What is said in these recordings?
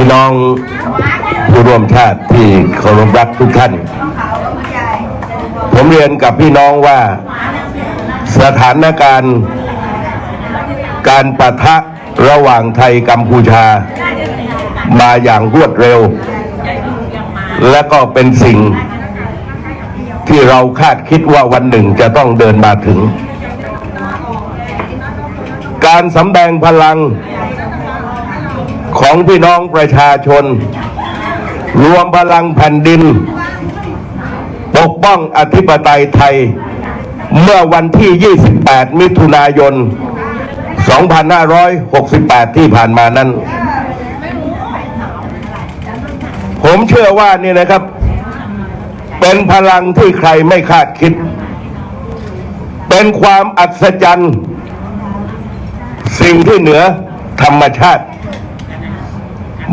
พี่น้องผู้ร่วมชาติที่เคารพรักทุกท่าน ผมเรียนกับพี่น้องว่าสถานการณ์ การปะทะระหว่างไทยกัมพูชา มาอย่างรวดเร็ว และก็เป็นสิ่งที่เราคาดคิดว่าวันหนึ่งจะต้องเดินมาถึง การสำแดงพลัง ของพี่น้องประชาชน รวมพลังแผ่นดิน ปกป้องอธิปไตยไทย เมื่อวันที่ 28 มิถุนายน 2568 ที่ผ่านมานั้น ผมเชื่อว่านี่นะครับ เป็นพลังที่ใครไม่คาดคิด เป็นความอัศจรรย์ สิ่งที่เหนือธรรมชาติ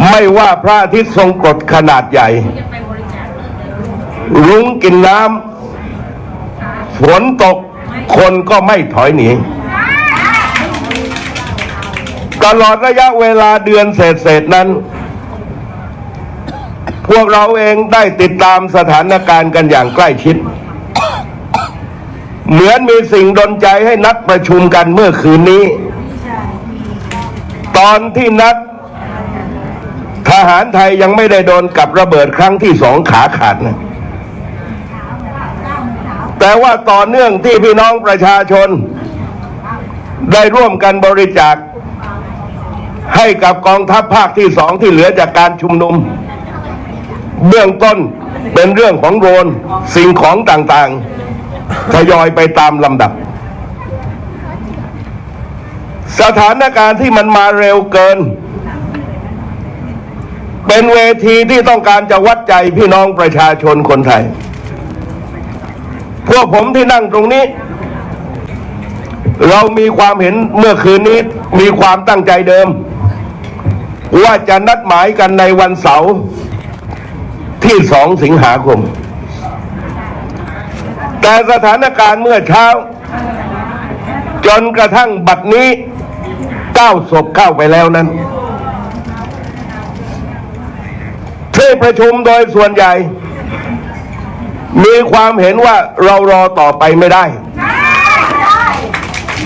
ไม่ว่าพระอาทิตย์ทรงกรดขนาดใหญ่ รุ้งกินน้ำฝนตกคนก็ไม่ถอยหนีตลอดระยะเวลาเดือนเศษๆนั้น พวกเราเองได้ติดตามสถานการณ์กันอย่างใกล้ชิด เหมือนมีสิ่งดนใจให้นัดประชุมกันเมื่อคืนนี้ ตอนที่นัด หารไทยยังไม่ได้โดนกับระเบิดครั้งที่สองขาขาดนะแต่ว่าต่อเนื่องที่พี่น้องประชาชน ได้ร่วมกันบริจาค ให้กับกองทัพภาคที่สองที่เหลือจากการชุมนุม เบื้องต้นเป็นเรื่องของโรนสิ่งของต่างๆทยอยไปตามลำดับ สถานการณ์ที่มันมาเร็วเกิน เป็นเวทีที่ต้องการจะวัดใจพี่น้องประชาชนคนไทย พวกผมที่นั่งตรงนี้ เรามีความเห็นเมื่อคืนนี้มีความตั้งใจเดิม ว่าจะนัดหมายกันในวันเสาร์ที่สองสิงหาคม แต่สถานการณ์เมื่อเช้า จนกระทั่งบัดนี้เก้าศพเข้าไปแล้วนั้น ที่ประชุมโดยส่วนใหญ่ มีความเห็นว่าเรารอต่อไปไม่ได้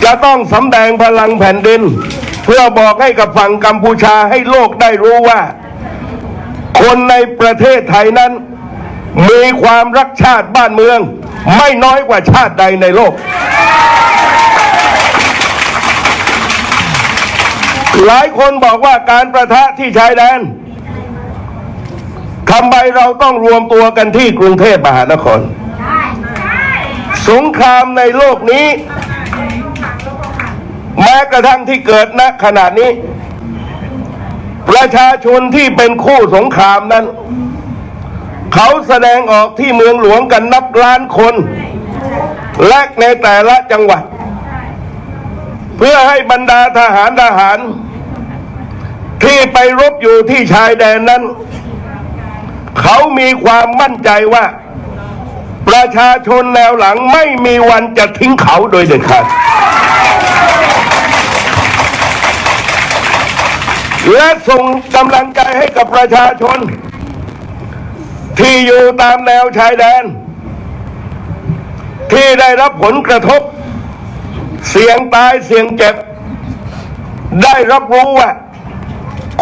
จะต้องสำแดงพลังแผ่นดิน เพื่อบอกให้กับฝั่งกัมพูชาให้โลกได้รู้ว่า คนในประเทศไทยนั้น มีความรักชาติบ้านเมือง ไม่น้อยกว่าชาติใดในโลกหลายคนบอกว่าการประทะที่ชายแดน ทำไมเราต้องรวมตัวกันที่กรุงเทพมหานคร สงครามในโลกนี้ แม้กระทั่งที่เกิดณขณะนี้ ประชาชนที่เป็นคู่สงครามนั้น เขาแสดงออกที่เมืองหลวงกันนับล้านคน และในแต่ละจังหวัด เพื่อให้บรรดาทหารทหาร ที่ไปรบอยู่ที่ชายแดนนั้น เขามีความมั่นใจว่า ประชาชนแนวหลังไม่มีวันจะทิ้งเขาโดยเด็ดขาดและส่งกำลังใจให้กับประชาชน ที่อยู่ตามแนวชายแดน ที่ได้รับผลกระทบ เสี่ยงตายเสี่ยงเจ็บ ได้รับรู้ว่า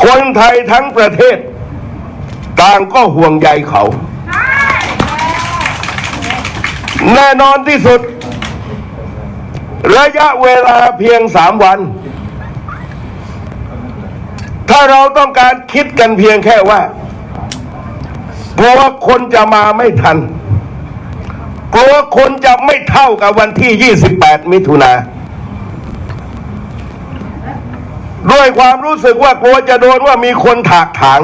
คนไทยทั้งประเทศ ต่างก็ห่วงใยเขา แน่นอนที่สุด ระยะเวลาเพียงสามวัน ถ้าเราต้องการคิดกันเพียงแค่ว่า กลัวคนจะมาไม่ทัน กลัวคนจะไม่เท่ากับวันที่ 28 มิถุนาด้วยความรู้สึกว่ากลัวจะโดนว่ามีคนถากถาง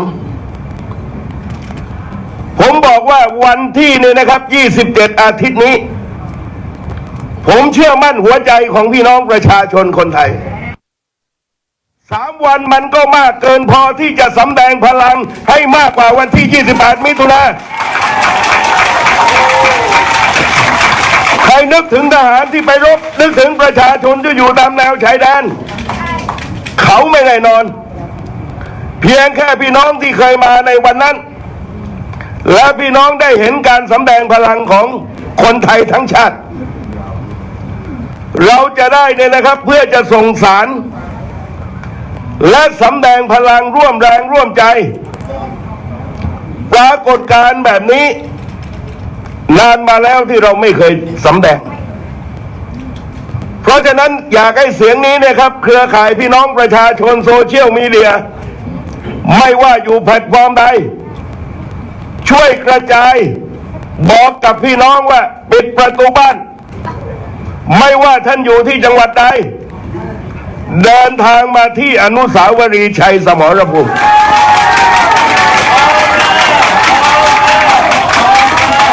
ผมบอกว่าวันที่นี่นะครับ 27 อาทิตย์นี้ ผมเชื่อมั่นหัวใจของพี่น้องประชาชนคนไทยสามวันมันก็มากเกินพอที่จะสำแดงพลังให้มากกว่าวันที่ 28 มิถุนาใครนึกถึงทหารที่ไปรบ นึกถึงประชาชนที่อยู่ตามแนวชายแดน เขาไม่แน่นอน เพียงแค่พี่น้องที่เคยมาในวันนั้น และพี่น้องได้เห็นการสำแดงพลังของคนไทยทั้งชาติ เราจะได้เนี่ยนะครับเพื่อจะส่งสาร และสำแดงพลังร่วมแรงร่วมใจ ปรากฏการแบบนี้ นานมาแล้วที่เราไม่เคยสำแดง เพราะฉะนั้นอยากให้เสียงนี้เนยครับ เครือข่ายพี่น้องประชาชนโซเชียลมีเดีย ไม่ว่าอยู่แพลตฟอร์มใด ช่วยกระจาย บอกกับพี่น้องว่า ปิดประตูบ้าน ไม่ว่าท่านอยู่ที่จังหวัดใดเดินทางมาที่อนุสาวรีย์ชัยสมรภูมิ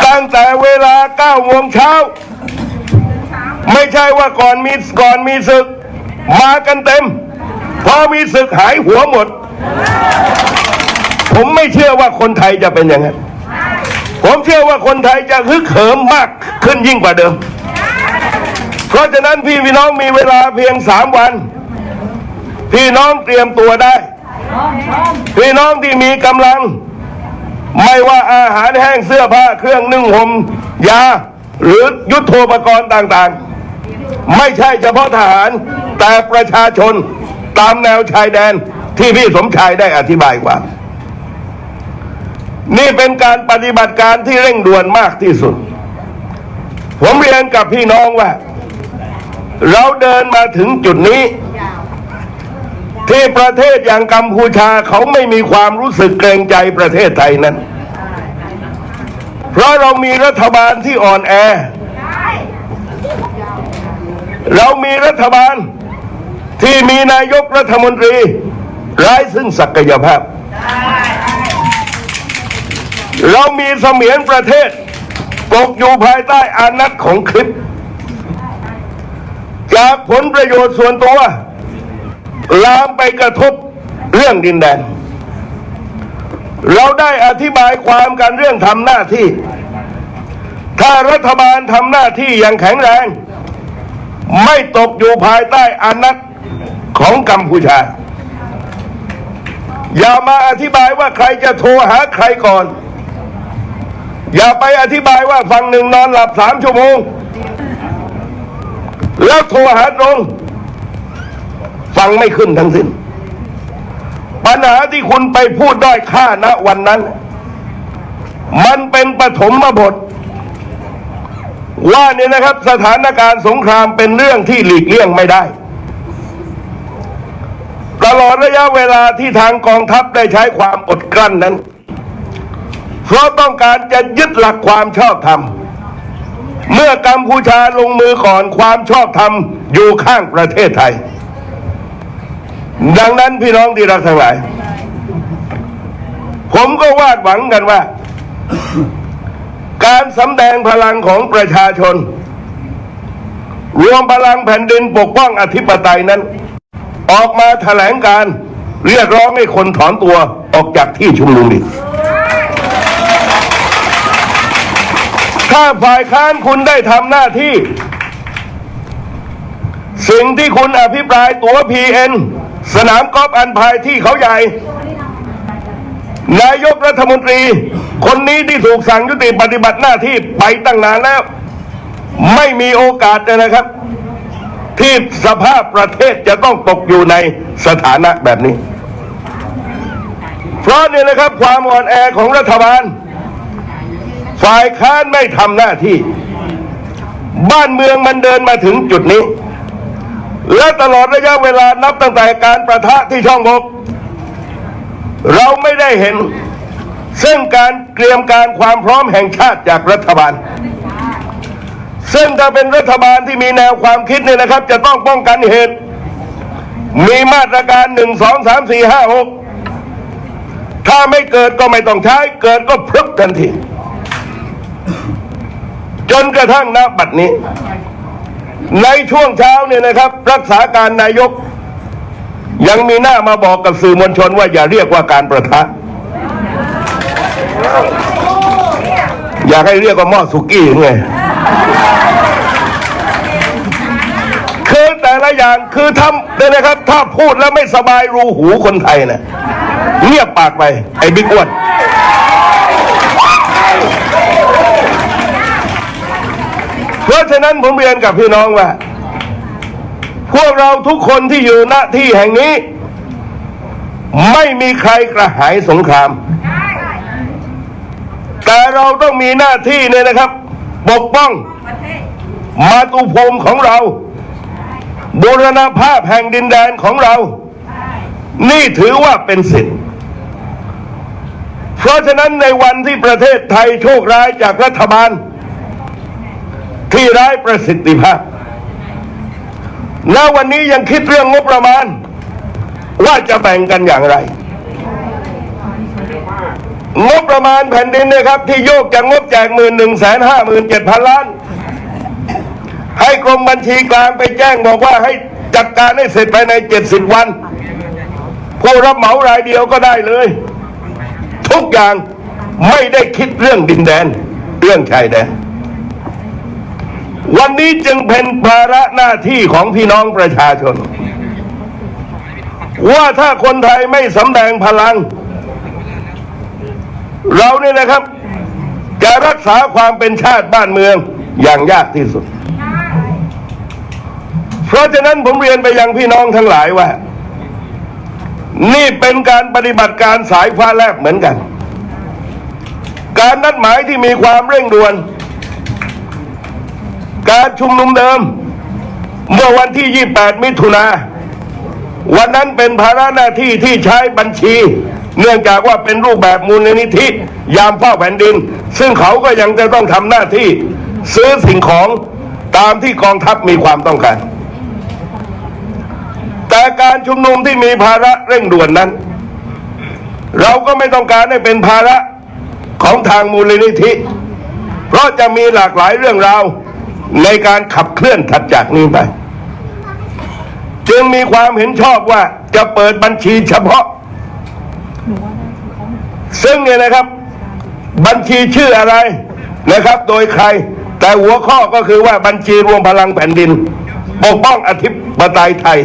ตั้งแต่เวลา9โมงเช้า ไม่ใช่ว่าก่อนมีก่อนมีศึก มากันเต็ม พอมีศึกหายหัวหมด ไม่เชื่อว่าคนไทยจะเป็นอย่างนั้น ผมเชื่อว่าคนไทยจะฮึกเหิมมากขึ้นยิ่งกว่าเดิม เพราะฉะนั้นพี่พี่น้องมีเวลาเพียงสามวัน พี่น้องเตรียมตัวได้ พี่น้องที่มีกำลัง ไม่ว่าอาหารแห้งเสื้อผ้าเครื่องนึ่งห่มยา หรือยุทโธปกรณ์ต่างๆ ไม่ใช่เฉพาะทหาร แต่ประชาชนตามแนวชายแดนที่พี่สมชายได้อธิบายกว่า นี่เป็นการปฏิบัติการที่เร่งด่วนมากที่สุด ผมเรียนกับพี่น้องว่า เราเดินมาถึงจุดนี้ ที่ประเทศอย่างกัมพูชาเขาไม่มีความรู้สึกเกรงใจประเทศไทยนั้น เพราะเรามีรัฐบาลที่อ่อนแอ เรามีรัฐบาลที่มีนายกรัฐมนตรีไร้ซึ่งศักยภาพ เรามีเสมียนประเทศตกอยู่ภายใต้อานัตของคลิป จากผลประโยชน์ส่วนตัว ลามไปกระทบเรื่องดินแดน เราได้อธิบายความกันเรื่องทำหน้าที่ ถ้ารัฐบาลทำหน้าที่อย่างแข็งแรง ไม่ตกอยู่ภายใต้อานัตของกัมพูชา อย่ามาอธิบายว่าใครจะโทรหาใครก่อน อย่าไปอธิบายว่าฝั่งหนึ่งนอนหลับสามชั่วโมง แล้วโทรหาตรงฟังไม่ขึ้นทั้งสิ้น ปัญหาที่คุณไปพูดด้อยค่าณวันนั้น มันเป็นปฐมบท ว่าเนี่ยนะครับ สถานการณ์สงครามเป็นเรื่องที่หลีกเลี่ยงไม่ได้ตลอดระยะเวลาที่ทางกองทัพได้ใช้ความอดกลั้นนั้น เพราะต้องการจะยึดหลักความชอบธรรม เมื่อกัมพูชาลงมือก่อนความชอบธรรมอยู่ข้างประเทศไทย ดังนั้นพี่น้องที่รักทั้งหลาย ผมก็วาดหวังกันว่า การสำแดงพลังของประชาชน รวมพลังแผ่นดินปกป้องอธิปไตยนั้น ออกมาแถลงการเรียกร้องให้คนถอนตัวออกจากที่ชุมนุมอี ถ้าฝ่ายค้านคุณได้ทำหน้าที่ สิ่งที่คุณอภิปรายตัวพีเอ็นสนามกอล์ฟอันพายที่เขาใหญ่ นายกรัฐมนตรี คนนี้ที่ถูกสั่งยุติปฏิบัติหน้าที่ไปตั้งนานแล้ว ไม่มีโอกาสเลยนะครับ ที่สภาพประเทศจะต้องตกอยู่ในสถานะแบบนี้ เพราะเนี่ยนะครับความอ่อนแอของรัฐบาล ฝ่ายค้านไม่ทำหน้าที่ บ้านเมืองมันเดินมาถึงจุดนี้ และตลอดระยะเวลานับตั้งแต่การประทะที่ช่องบกเราไม่ได้เห็น ซึ่งการเตรียมการความพร้อมแห่งชาติจากรัฐบาล ซึ่งถ้าเป็นรัฐบาลที่มีแนวความคิดเนี่ยนะครับ จะต้องป้องกันเหตุ มีมาตรการหนึ่งสองสามสี่ห้าหกถ้าไม่เกิดก็ไม่ต้องใช้ เกิดก็พรึบทันที จนกระทั่งณบัดนี้ ในช่วงเช้าเนี่ยนะครับ รักษาการนายก ยังมีหน้ามาบอกกับสื่อมวลชนว่าอย่าเรียกว่าการประทะ อยากให้เรียกว่าหม้อสุกี้ไงคือแต่ละอย่างคือทำเนี่ยนะครับ ถ้าพูดแล้วไม่สบายรูหูคนไทยเนะเงียบปากไป ไอ้บิ๊กอ้วน เพราะฉะนั้นผมเรียนกับพี่น้องว่า พวกเราทุกคนที่อยู่ณที่แห่งนี้ ไม่มีใครกระหายสงคราม แต่เราต้องมีหน้าที่เนี่ยนะครับ ปกป้องมาตุภูมิของเราบูรณภาพแห่งดินแดนของเรา นี่ถือว่าเป็นสิทธิ์เพราะฉะนั้นในวันที่ประเทศไทยโชคร้ายจากรัฐบาล ที่ไร้ประสิทธิภาพณวันนี้ยังคิดเรื่องงบประมาณ ว่าจะแบ่งกันอย่างไร งบประมาณแผ่นดินเนี่ยครับ ที่โยกจากงบแจกหมื่นหนึ่งแสนห้าหมื่นเจ็ดพันล้าน ให้กรมบัญชีกลางไปแจ้งบอกว่าให้จัดการให้เสร็จภายในเจ็ดสิบวัน ผู้รับเหมารายเดียวก็ได้เลย ทุกอย่างไม่ได้คิดเรื่องดินแดน เรื่องชายแดน วันนี้จึงเป็นภาระหน้าที่ของพี่น้องประชาชน ว่าถ้าคนไทยไม่สำแดงพลัง เราเนี่ยนะครับ จะรักษาความเป็นชาติบ้านเมืองอย่างยากที่สุด เพราะฉะนั้นผมเรียนไปยังพี่น้องทั้งหลายว่า นี่เป็นการปฏิบัติการสายฟ้าแลบเหมือนกัน การนัดหมายที่มีความเร่งด่วน การชุมนุมเดิม เมื่อวันที่ 28 มิถุนาวันนั้นเป็นภาระหน้าที่ที่ใช้บัญชี เนื่องจากว่าเป็นรูปแบบมูลนิธิ ยามเฝ้าแผ่นดิน ซึ่งเขาก็ยังจะต้องทำหน้าที่ ซื้อสิ่งของตามที่กองทัพมีความต้องการ แต่การชุมนุมที่มีภาระเร่งด่วนนั้น เราก็ไม่ต้องการให้เป็นภาระของทางมูลนิธิ เพราะจะมีหลากหลายเรื่องราว ในการขับเคลื่อนถัดจากนี้ไป จึงมีความเห็นชอบว่าจะเปิดบัญชีเฉพาะ ซึ่งเนี่ยนะครับ บัญชีชื่ออะไรนะครับ โดยใคร แต่หัวข้อก็คือว่าบัญชีรวมพลังแผ่นดิน ปกป้องอธิปไตยไทย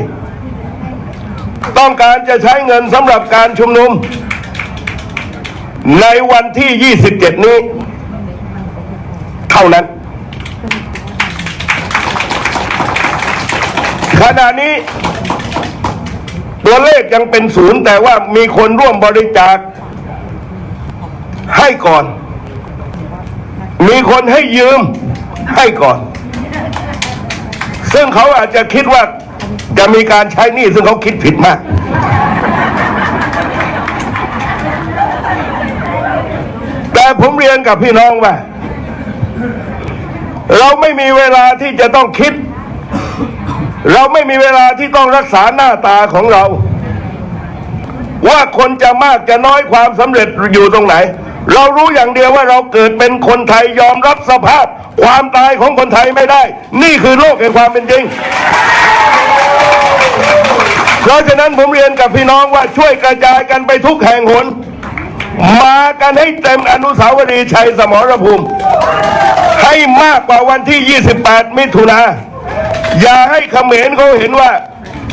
ต้องการจะใช้เงินสำหรับการชุมนุม ในวันที่ 27 นี้ เท่านั้น ขณะนี้ ตัวเลขยังเป็นศูนย์ แต่ว่ามีคนร่วมบริจาคให้ก่อน มีคนให้ยืมให้ก่อน ซึ่งเขาอาจจะคิดว่าจะมีการใช้หนี้ซึ่งเขาคิดผิดมากแต่ผมเรียนกับพี่น้องว่า เราไม่มีเวลาที่จะต้องคิด เราไม่มีเวลาที่ต้องรักษาหน้าตาของเรา ว่าคนจะมากจะน้อยความสำเร็จอยู่ตรงไหน เรารู้อย่างเดียวว่าเราเกิดเป็นคนไทยยอมรับสภาพ ความตายของคนไทยไม่ได้ นี่คือโลกแห่งความเป็นจริงเพราะฉะนั้นผมเรียนกับพี่น้องว่าช่วยกระจายกันไปทุกแห่งหน มากันให้เต็มอนุสาวรีย์ชัยสมรภูมิ ให้มากกว่าวันที่ 28 มิถุนา อย่าให้เขมรเขาเห็นว่า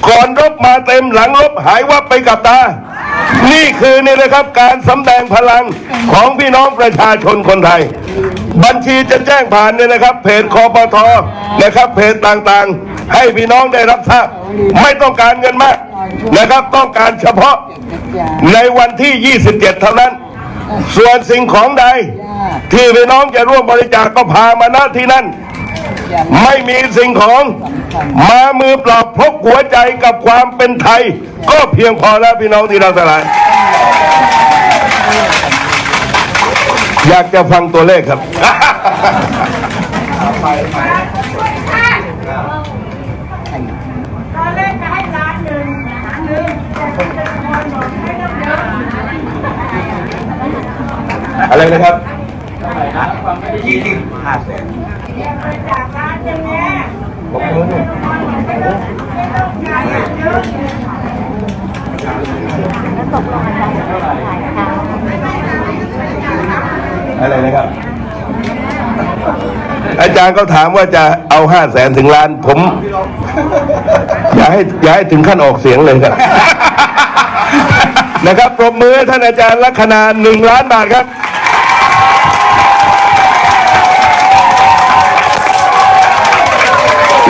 ก่อนรบมาเต็มหลังรบหายวับไปกับตา นี่คือนี่นะครับการสำแดงพลังของพี่น้องประชาชนคนไทย บัญชีจะแจ้งผ่านเนี่ยนะครับ เพจคอปทนะครับ เพจต่างๆ ให้พี่น้องได้รับทราบ ไม่ต้องการเงินมากนะครับ ต้องการเฉพาะในวันที่ 27 เท่านั้น ส่วนสิ่งของใด ที่พี่น้องจะร่วมบริจาคก็พามาณที่นั่น ไม่มีสิ่งของมามือเปล่าพกหัวใจกับความเป็นไทย ก็เพียงพอแล้วพี่น้องที่เราสลายอยากจะฟังตัวเลขครับ ตอนแรกจะให้ล้านหนึ่งล้านหนึ่งแต่คุณจะคอยบอกให้ต้องเยอะอะไรนะครับไปจากล้านหนึ่งเนี่ยไม่ต้ องการเยอะอะไรนะครับ อาจารย์ก็ถามว่าจะเอาห้าแสนถึงล้าน ผม อย่าให้อย่าให้ถึงขั้นออกเสียงเลยครับ นะครับปรบมือท่านอาจารย์ลัคนาหนึ่งล้านบาทครับ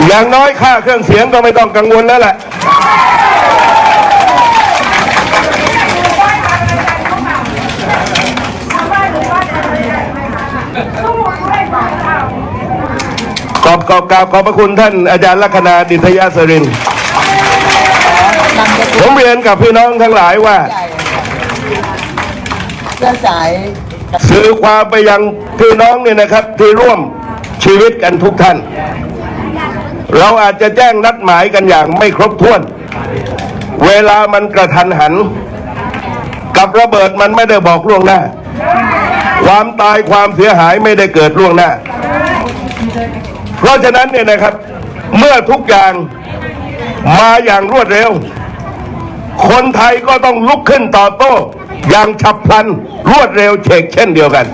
อย่างน้อยค่าเครื่องเสียงก็ไม่ต้องกังวลแล้วแหละสู้ด้วยสองเท่าขอบขอบกราบขอบพระคุณท่านอาจารย์ลัคนาดิษยาสรินผมเรียนกับพี่น้องทั้งหลายว่าเสื้อสายสื่อความไปยังพี่น้องเนี่ยนะครับ ที่ร่วมชีวิตกันทุกท่าน เราอาจจะแจ้งนัดหมายกันอย่างไม่ครบถ้วน เวลามันกระทันหัน กับระเบิดมันไม่ได้บอกล่วงหน้า ความตายความเสียหายไม่ได้เกิดล่วงหน้า เพราะฉะนั้นเนี่ยนะครับ เมื่อทุกอย่างมาอย่างรวดเร็ว คนไทยก็ต้องลุกขึ้นต่อโต้ อย่างฉับพลันรวดเร็วเฉกเช่นเดียวกัน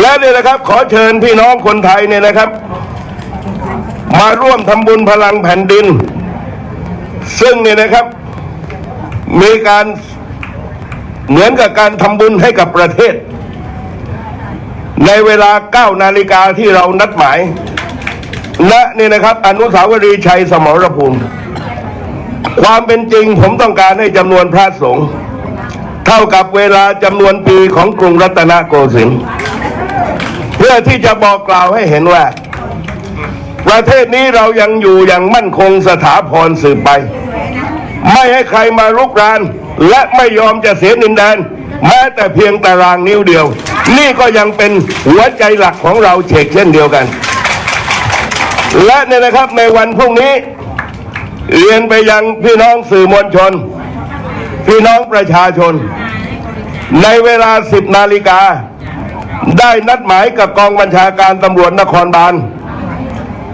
และเนี่ยนะครับขอเชิญพี่น้องคนไทยเนี่ยนะครับ มาร่วมทำบุญพลังแผ่นดิน ซึ่งเนี่ยนะครับ มีการเหมือนกับการทำบุญให้กับประเทศ ในเวลา 9 นาฬิกาที่เรานัดหมาย และนี่นะครับ อนุสาวรีย์ชัยสมรภูมิ ความเป็นจริงผมต้องการให้จำนวนพระสงฆ์เท่ากับเวลาจำนวนปีของกรุงรัตนโกสินทร์ เพื่อที่จะบอกกล่าวให้เห็นว่า ประเทศนี้เรายังอยู่อย่างมั่นคงสถาพรสืบไป ไม่ให้ใครมาลุกราน และไม่ยอมจะเสียดินแดน แม้แต่เพียงตารางนิ้วเดียว นี่ก็ยังเป็นหัวใจหลักของเราเชกเช่นเดียวกัน และเนี่ยนะครับในวันพรุ่งนี้ เรียนไปยังพี่น้องสื่อมวลชน พี่น้องประชาชน ในเวลา10นาฬิกา ได้นัดหมายกับกองบัญชาการตำรวจนครบาล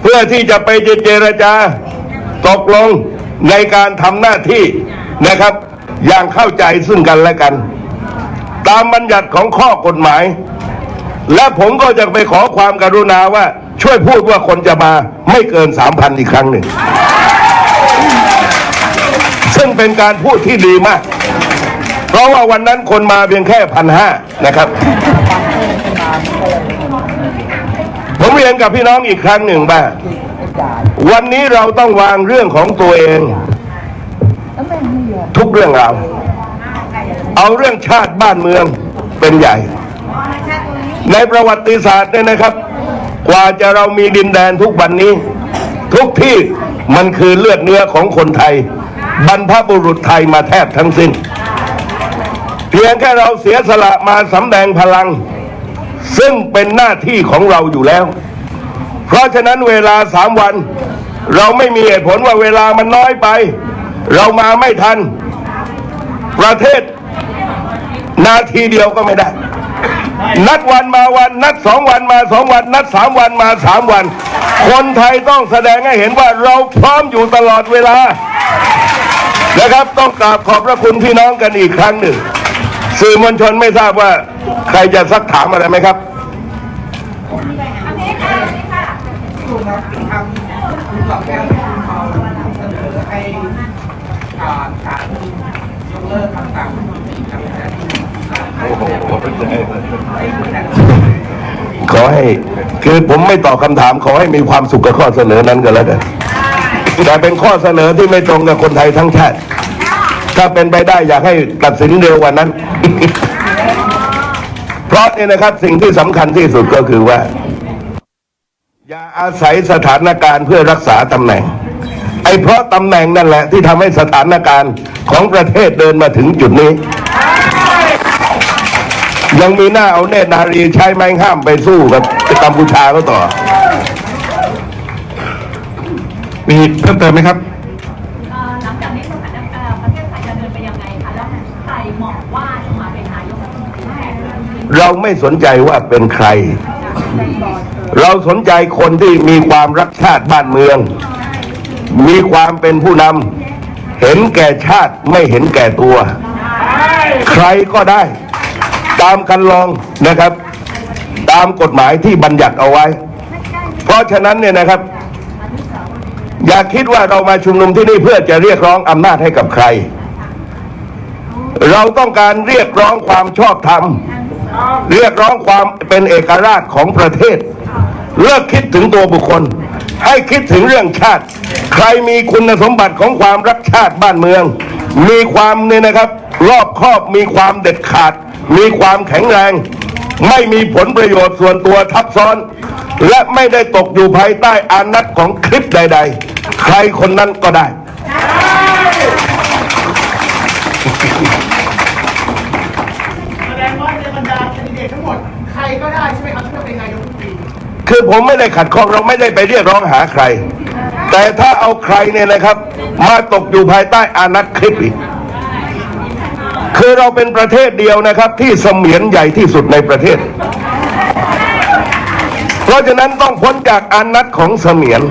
เพื่อที่จะไปเจรจาตกลงในการทำหน้าที่นะครับ อย่างเข้าใจซึ่งกันและกัน ตามบัญญัติของข้อกฎหมาย และผมก็จะไปขอความกรุณาว่าช่วยพูดว่าคนจะมาไม่เกินสามพันอีกครั้งหนึ่ง ซึ่งเป็นการพูดที่ดีมาก เพราะว่าวันนั้นคนมาเพียงแค่พันห้านะครับ ผมเรียนกับพี่น้องอีกครั้งหนึ่งว่างวันนี้เราต้องวางเรื่องของตัวเอง ทุกเรื่องราวเอาเรื่องชาติบ้านเมืองเป็นใหญ่ ในประวัติศาสตร์เนี่ยนะครับ กว่าจะเรามีดินแดนทุกวันนี้ ทุกที่มันคือเลือดเนื้อของคนไทย บรรพบุรุษไทยมาแทบทั้งสิ้น เพียงแค่เราเสียสละมาสำแดงพลัง ซึ่งเป็นหน้าที่ของเราอยู่แล้ว เพราะฉะนั้นเวลาสามวัน เราไม่มีเหตุผลว่าเวลามันน้อยไป เรามาไม่ทัน ประเทศ นาทีเดียวก็ไม่ได้ นัดวันมาวัน นัดสองวันมาสองวัน นัดสามวันมาสามวัน คนไทยต้องแสดงให้เห็นว่าเราพร้อมอยู่ตลอดเวลานะครับต้องกราบขอบพระคุณพี่น้องกันอีกครั้งหนึ่ง สื่อมวลชนไม่ทราบว่า ใครจะซักถามอะไรไหมครับคุณครับทางคุณหลอกแก้วคุณเขาเสนอให้อ่าศาลยกเลิกคำสั่งสี่คำสั่งที่ขอให้คือผมไม่ตอบคำถาม ขอให้มีความสุขกับข้อเสนอนั้นก็แล้วกันแต่เป็นข้อเสนอที่ไม่ตรงกับคนไทยทั้งชาติ ถ้าเป็นไปได้อยากให้ตัดสินเร็วกว่านั้น เพราะนี่นะครับสิ่งที่สำคัญที่สุดก็คือว่า อย่าอาศัยสถานการณ์เพื่อรักษาตำแหน่ง ไอ้เพราะตำแหน่งนั่นแหละ ที่ทำให้สถานการณ์ของประเทศเดินมาถึงจุดนี้ ยังมีหน้าเอาเนตรนารีใช้ไม้ห้ามไปสู้กับกัมพูชาก็ต่อ มีเพิ่มเติมไหมครับ เราไม่สนใจว่าเป็นใคร เราสนใจคนที่มีความรักชาติบ้านเมือง มีความเป็นผู้นำเห็นแก่ชาติไม่เห็นแก่ตัว ใครก็ได้ ตามคันลองนะครับ ตามกฎหมายที่บัญญัติเอาไว้ เพราะฉะนั้นเนี่ยนะครับ อย่าคิดว่าเรามาชุมนุมที่นี่เพื่อจะเรียกร้องอำนาจให้กับใคร เราต้องการเรียกร้องความชอบธรรม เรียกร้องความเป็นเอกราชของประเทศ เลิกคิดถึงตัวบุคคล ให้คิดถึงเรื่องชาติ ใครมีคุณสมบัติของความรักชาติบ้านเมือง มีความเนี่ยนะครับ รอบครอบมีความเด็ดขาด มีความแข็งแรง ไม่มีผลประโยชน์ส่วนตัวทับซ้อน และไม่ได้ตกอยู่ภายใต้อานัตของคลิปใด ๆ ใครคนนั้นก็ได้ แสดงว่าในบรรดาแคนดิเดตทั้งหมด ใครก็ได้ใช่ไหมครับที่จะเป็นนายกรัฐมนตรี คือผมไม่ได้ขัดข้องเราไม่ได้ไปเรียกร้องหาใคร แต่ถ้าเอาใครเนี่ยนะครับ มาตกอยู่ภายใต้อานัตคลิปอีกคือเราเป็นประเทศเดียวนะครับ ที่เสมียนใหญ่ที่สุดในประเทศ เพราะฉะนั้นต้องพ้นจากอานัตของเสมียน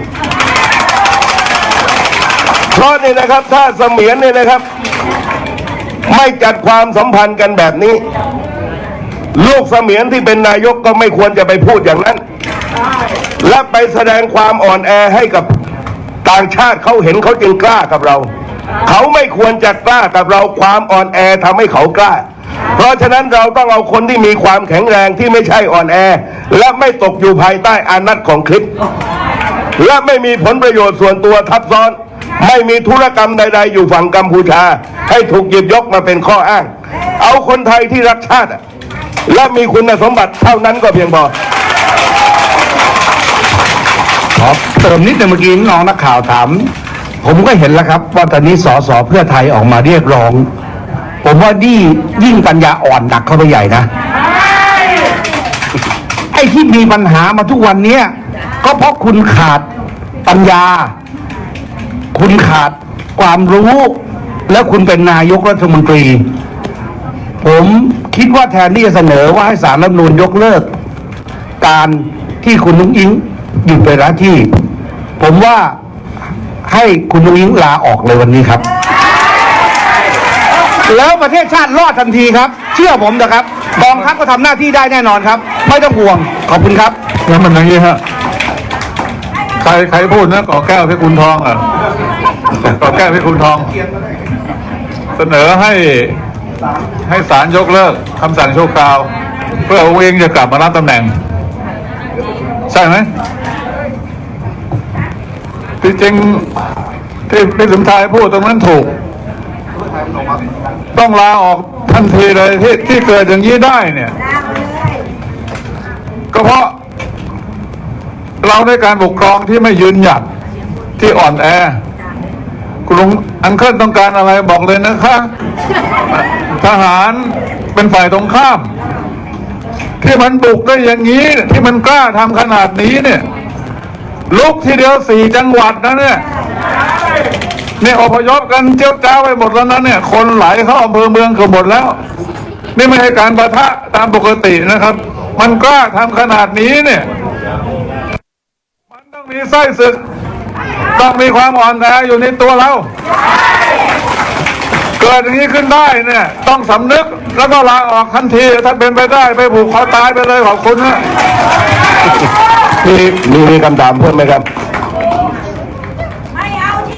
เพราะนี่นะครับถ้าเสมียนเนี่ยนะครับ ไม่จัดความสัมพันธ์กันแบบนี้ ลูกเสมียนที่เป็นนายกก็ไม่ควรจะไปพูดอย่างนั้น และไปแสดงความอ่อนแอให้กับต่างชาติเขาเห็นเขาจึงกล้ากับเรา เขาไม่ควรจะกล้ากับเราความอ่อนแอทำให้เขากล้า เพราะฉะนั้นเราต้องเอาคนที่มีความแข็งแรงที่ไม่ใช่อ่อนแอ และไม่ตกอยู่ภายใต้อานัตของคลิป และไม่มีผลประโยชน์ส่วนตัวทับซ้อน ไม่มีธุรกรรมใด ๆ อยู่ฝั่งกัมพูชา ให้ถูกหยิบยกมาเป็นข้ออ้าง เอาคนไทยที่รักชาติ และมีคุณสมบัติเท่านั้นก็เพียงพอ ขอเติมนิดนึงเมื่อกี้น้องนักข่าวถาม ผมก็เห็นแล้วครับว่าตอนนี้สสเพื่อไทยออกมาเรียกร้อง ผมว่านี่ยิ่งปัญญาอ่อนหนักเข้าไปใหญ่นะไอ้ที่มีปัญหามาทุกวันเนี้ยก็เพราะคุณขาดปัญญา คุณขาดความรู้ แล้วคุณเป็นนายกรัฐมนตรี ผมคิดว่าแทนที่จะเสนอว่าให้สารรัฐมนูญยกเลิก การที่คุณนุ้งอิง หยุดไปนหน้าที่ ผมว่าให้คุณนุ้งอิงลาออกเลยวันนี้ครับ แล้วประเทศชาติรอดทันทีครับ เชื่อผมนะครับกองทัพก็ทำหน้าที่ได้แน่นอนครับ ไม่ต้องห่วงขอบคุณครับ แล้วมันอย่างนี้ฮะใครใครพูดนะก่อแก้วเพชรคุณทองอะก่อแก้วเพชรคุณทอง เสนอให้ให้ศาลยกเลิกคำสั่งชั่วคราว เพื่อองค์เองจะกลับมารับตำแหน่ง ใช่ไหมที่จริงที่พี่สมชายพูดตรงนั้นถูก ต้องลาออกทันทีเลยที่ที่เกิดอย่างนี้ได้เนี่ย ก็เพราะ เราได้การปกครองที่ไม่ยืนหยัดที่อ่อนแอ คุณลุงอันเคิลต้องการอะไรบอกเลยนะคะ ทหารเป็นฝ่ายตรงข้าม ที่มันบุกได้อย่างนี้ ที่มันกล้าทำขนาดนี้เนี่ยลุกทีเดียวสี่จังหวัดนะเนี่ยนี่อพยพกันเจ้าจ้าไปหมดแล้วนะเนี่ย คนไหลเข้าอำเภอเมืองเกือบหมดแล้ว นี่ไม่ใช่การประทะตามปกตินะครับ มันกล้าทำขนาดนี้เนี่ย มันต้องมีไส้ศึก ต้องมีความอ่อนแออยู่ในตัวเรา เกิดอย่างนี้ขึ้นได้เนี่ยต้องสำนึกแล้วก็ลาออกทันทีถ้าเป็นไปได้ไปผูกคอตายไปเลยขอบคุณนะมีมีมีคำถามเพิ่มไหมครับ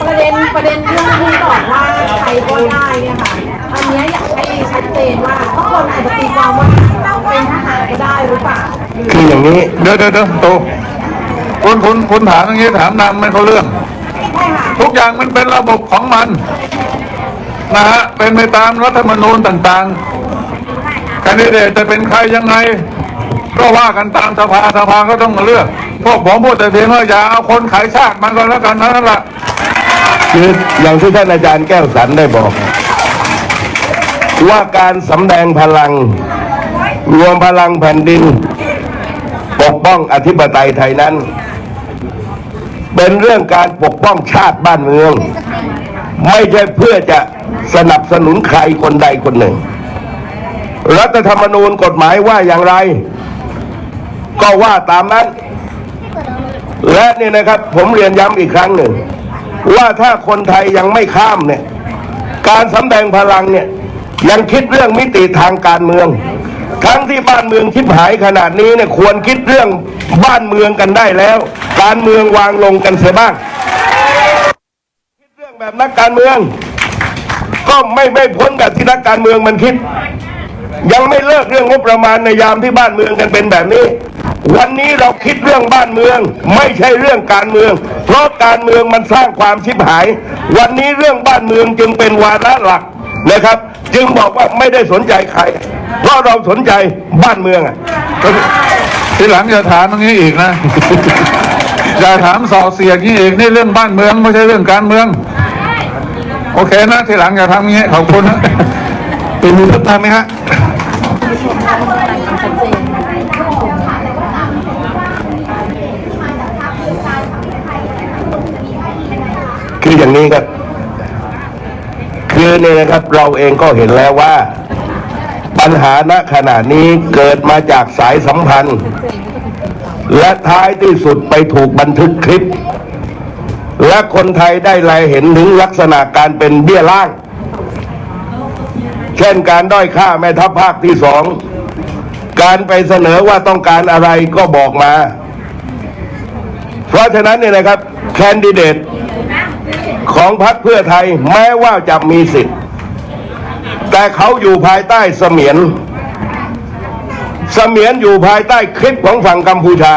ประเด็นประเด็นที่คุณบอกว่าใครก็ได้เนี่ยค่ะอันเนี้ยอยากให้ชัดเจนว่าทุกคนอาจจะตีความว่าเป็นทหารก็ได้หรือเปล่าคืออย่างนี้เดี๋ยวเดี๋ยวเดี๋ยวโตคุณคุณคุณถามอย่างนี้ถามนำไม่เขาเรื่องใช่ค่ะทุกอย่างมันเป็นระบบของมัน นะฮะเป็นไปตามรัฐธรรมนูญต่างๆแคนดิเดตจะเป็นใครยังไง ก็ว่ากันตามสภาสภาก็ต้องมาเลือก พวกผมพูดแต่เพียงว่าอย่าเอาคนขายชาติมันก็แล้วกันนั้นแหละคืออย่างที่ท่านอาจารย์แก้วสันได้บอก ว่าการสำแดงพลัง รวมพลังแผ่นดิน ปกป้องอธิปไตยไทยนั้น เป็นเรื่องการปกป้องชาติบ้านเมือง ไม่ใช่เพื่อจะ สนับสนุนใครคนใดคนหนึ่ง รัฐธรรมนูญกฎหมายว่าอย่างไร ก็ว่าตามนั้น และนี่นะครับ ผมเรียนย้ำอีกครั้งหนึ่ง ว่าถ้าคนไทยยังไม่ข้ามเนี่ย การสำแดงพลังเนี่ย ยังคิดเรื่องมิติทางการเมือง ทั้งที่บ้านเมืองชิบหายขนาดนี้เนี่ยควรคิดเรื่องบ้านเมืองกันได้แล้ว การเมืองวางลงกันเสียบ้างแบบนักการเมือง ก็ไม่ไม่พ้นกับที่นักการเมืองมันคิด ยังไม่เลิกเรื่องงบประมาณในยามที่บ้านเมืองกันเป็นแบบนี้ วันนี้เราคิดเรื่องบ้านเมือง ไม่ใช่เรื่องการเมือง เพราะการเมืองมันสร้างความชิบหาย วันนี้เรื่องบ้านเมืองจึงเป็นวาระหลักนะครับ จึงบอกว่าไม่ได้สนใจใคร เพราะเราสนใจบ้านเมืองอะทีหลังอย่าถามตรงนี้อีกนะ อย่าถามสอเสียกนี้อีกนี่เรื่องบ้านเมืองไม่ใช่เรื่องการเมือง โอเคนะทีหลังอย่าทำอย่างนี้ขอบคุณนะเป็นมือเลือกตั้งไหมฮะคืออย่างนี้ครับคือเนี่ยนะครับเราเองก็เห็นแล้วว่า ปัญหาณขณะนี้เกิดมาจากสายสัมพันธ์ และท้ายที่สุดไปถูกบันทึกคลิป และคนไทยได้รายเห็นถึงลักษณะการเป็นเบี้ยล่าง เช่นการด้อยค่าแม่ทัพภาคที่สอง การไปเสนอว่าต้องการอะไรก็บอกมา เพราะฉะนั้นเนี่ยนะครับ แคนดิเดตของพรรคเพื่อไทยแม้ว่าจะมีสิทธิ์ แต่เขาอยู่ภายใต้เสมียน เสมียนอยู่ภายใต้คลิปของฝั่งกัมพูชา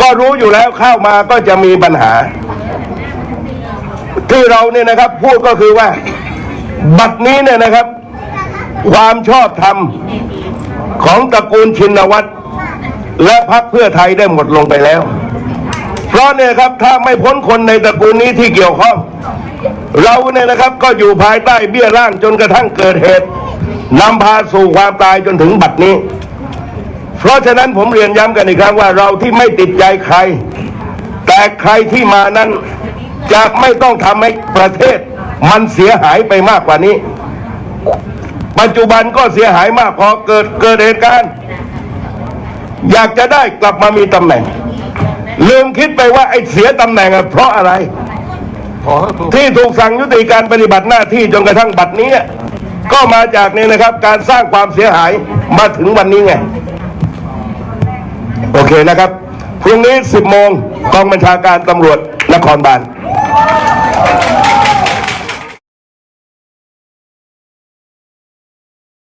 ก็รู้อยู่แล้วเข้ามาก็จะมีปัญหา ที่เราเนี่ยนะครับ พูดก็คือว่า บัดนี้เนี่ยนะครับ ความชอบธรรมของตระกูลชินวัตร และพรรคเพื่อไทยได้หมดลงไปแล้ว เพราะเนี่ยครับถ้าไม่พ้นคนในตระกูลนี้ที่เกี่ยวข้อง เราเนี่ยนะครับก็อยู่ภายใต้เบี้ยล่างจนกระทั่งเกิดเหตุนำพาสู่ความตายจนถึงบัดนี้ เพราะฉะนั้นผมเรียนย้ำกันอีกครั้งว่าเราที่ไม่ติดใจใคร แต่ใครที่มานั้นจะไม่ต้องทำให้ประเทศ มันเสียหายไปมากกว่านี้ ปัจจุบันก็เสียหายมากพอเกิดเกิดเหตุการณ์อยากจะได้กลับมามีตำแหน่ง ลืมคิดไปว่าไอ้เสียตำแหน่งอะเพราะอะไรขอให้ถูกที่ถูกสั่งยุติการปฏิบัติหน้าที่จนกระทั่งบัดนี้ ก็มาจากเนี่ยนะครับ การสร้างความเสียหายมาถึงวันนี้ไง โอเคนะครับ พรุ่งนี้ 10 โมงกองบัญชาการตำรวจนครบาล